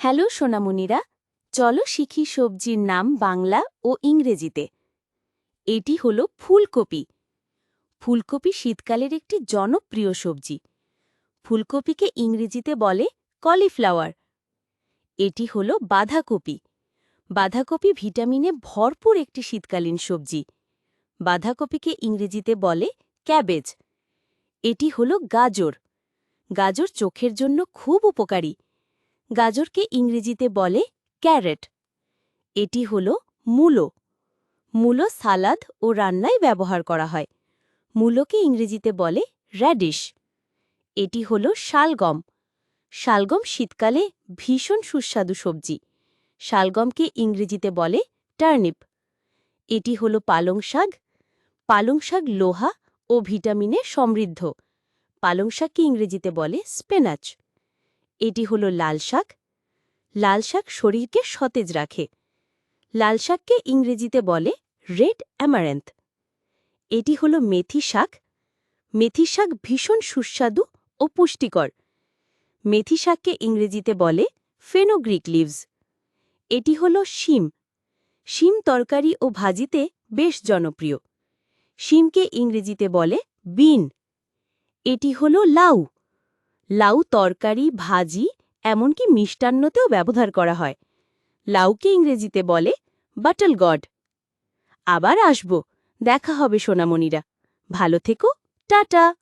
Hello সোনামণিরা, চলো শিখি সবজির নাম বাংলা ও ইংরেজিতে। এটি হলো ফুলকপি। ফুলকপি শীতকালের একটি জনপ্রিয় সবজি। ফুলকপিকে ইংরেজিতে বলে কলিফ্লাওয়ার। এটি হলো বাঁধাকপি। বাঁধাকপি ভিটামিনে ভরপুর একটি শীতকালীন সবজি। বাঁধাকপিকে ইংরেজিতে বলে ক্যাবেজ। এটি হলো গাজর। গাজর চোখের জন্য খুব উপকারী। গাজরকে ইংরেজিতে বলে ক্যারেট। এটি হল মূলো। মূলো সালাদ ও রান্নায় ব্যবহার করা হয়। মূলোকে ইংরেজিতে বলে র্যাডিশ। এটি হল শালগম। শালগম শীতকালে ভীষণ সুস্বাদু সবজি। শালগমকে ইংরেজিতে বলে টার্নিপ। এটি হল পালং শাক। পালং শাক লোহা ও ভিটামিনে সমৃদ্ধ। পালং শাককে ইংরেজিতে বলে স্পেনাচ। এটি হল লাল শাক। লাল শাক শরীরকে সতেজ রাখে। লাল শাককে ইংরেজিতে বলে রেড অ্যামারেন্থ। এটি হল মেথি শাক। মেথি শাক ভীষণ সুস্বাদু ও পুষ্টিকর। মেথি শাককে ইংরেজিতে বলে ফেনোগ্রিক লিভস। এটি হল শিম। শিম তরকারি ও ভাজিতে বেশ জনপ্রিয়। শিমকে ইংরেজিতে বলে বিন। এটি হল লাউ। লাউ তরকারি, ভাজি, এমনকি মিষ্টান্নতেও ব্যবহার করা হয়। লাউকে ইংরেজিতে বলে বাটল গড। আবার আসব, দেখা হবে সোনামণিরা। ভালো থেকো, টাটা।